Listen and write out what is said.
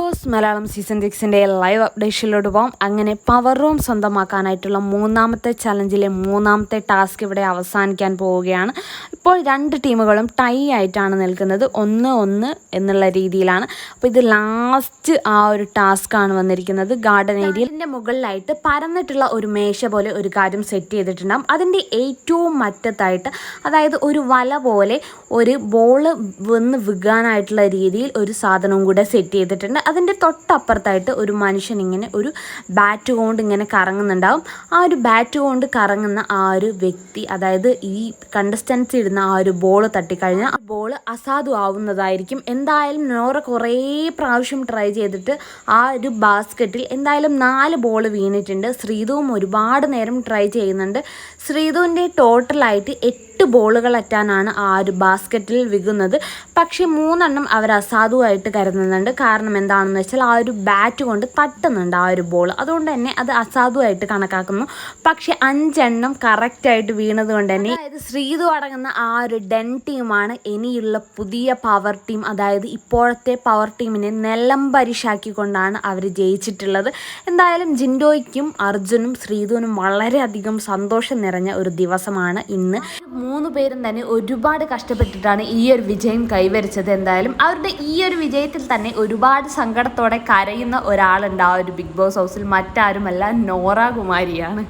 Boss Malayalam season സിക്സിന്റെ live അപ്ഡേഷനിലോട്ട് പോകാം അങ്ങനെ പവർ റൂം സ്വന്തമാക്കാനായിട്ടുള്ള മൂന്നാമത്തെ ചലഞ്ചിലെ മൂന്നാമത്തെ ടാസ്ക് ഇവിടെ അവസാനിക്കാൻ പോവുകയാണ്. ഇപ്പോൾ രണ്ട് ടീമുകളും ടൈ ആയിട്ടാണ് നിൽക്കുന്നത്. ഒന്ന് ഒന്ന് എന്നുള്ള രീതിയിലാണ്. അപ്പോൾ ഇത് ലാസ്റ്റ് ആ ഒരു ടാസ്ക് ആണ് വന്നിരിക്കുന്നത്. ഗാർഡൻ ഏരിയയിന്റെ മുകളിലായിട്ട് പരന്നിട്ടുള്ള ഒരു മേശ പോലെ ഒരു കാര്യം സെറ്റ് ചെയ്തിട്ടുണ്ടാകും അതിന്റെ ഏറ്റവും മറ്റത്തായിട്ട് അതായത് ഒരു വല പോലെ ഒരു ബോൾ വന്ന് വിൽക്കാനായിട്ടുള്ള രീതിയിൽ ഒരു സാധനവും കൂടെ സെറ്റ് ചെയ്തിട്ടുണ്ട്. അതിന്റെ തൊട്ടപ്പുറത്തായിട്ട് ഒരു മനുഷ്യൻ ഇങ്ങനെ ഒരു ബാറ്റ് കൊണ്ട് ഇങ്ങനെ കറങ്ങുന്നുണ്ടാവും. ആ ഒരു ബാറ്റ് കൊണ്ട് കറങ്ങുന്ന ആ ഒരു വ്യക്തി അതായത് ഈ കണ്ടസ്റ്റൻസ് ഇടുന്ന ആ ഒരു ബോൾ തട്ടിക്കഴിഞ്ഞാൽ ആ ബോൾ അസാധു ആവുന്നതായിരിക്കും. എന്തായാലും നോറ കുറേ പ്രാവശ്യം ട്രൈ ചെയ്തിട്ട് ആ ഒരു ബാസ്ക്കറ്റിൽ എന്തായാലും നാല് ബോൾ വീണിട്ടുണ്ട്. ശ്രീതുവും ഒരുപാട് നേരം ട്രൈ ചെയ്യുന്നുണ്ട്. ശ്രീതുവിന്റെ ടോട്ടലായിട്ട് എട്ട് ബോളുകൾ അറ്റാനാണ് ആ ഒരു ബാസ്ക്കറ്റിൽ വികുന്നത്. പക്ഷേ മൂന്നെണ്ണം അവർ അസാധുവായിട്ട് കരുതുന്നുണ്ട്. കാരണം എന്താണെന്ന് വെച്ചാൽ ആ ഒരു ബാറ്റ് കൊണ്ട് തട്ടുന്നുണ്ട് ആ ഒരു ബോൾ അതുകൊണ്ട് തന്നെ അത് അസാധുവായിട്ട് കണക്കാക്കുന്നു. പക്ഷേ അഞ്ചെണ്ണം കറക്റ്റായിട്ട് വീണത് കൊണ്ട് തന്നെ അതായത് ശ്രീതു അടങ്ങുന്ന ആ ഒരു ഡെൻ ടീമാണ് ഇനിയുള്ള പുതിയ പവർ ടീം അതായത് ഇപ്പോഴത്തെ പവർ ടീമിനെ നിലംപരിശാക്കിക്കൊണ്ടാണ് അവർ ജയിച്ചിട്ടുള്ളത്. എന്തായാലും ജിൻഡോയ്ക്കും അർജുനും ശ്രീതുവിനും വളരെയധികം സന്തോഷം നിറഞ്ഞ ഒരു ദിവസമാണ് ഇന്ന്. മൂന്ന് പേരും തന്നെ ഒരുപാട് കഷ്ടപ്പെട്ടിട്ടാണ് ഈ ഒരു വിജയം കൈവരിച്ചത്. എന്തായാലും അവരുടെ ഈ ഒരു വിജയത്തിൽ തന്നെ ഒരുപാട് സങ്കടത്തോടെ കരയുന്ന ഒരാളുണ്ട് ആ ഒരു ബിഗ് ബോസ് ഹൗസിൽ. മറ്റാരുമല്ല നോറ കുമാരിയാണ്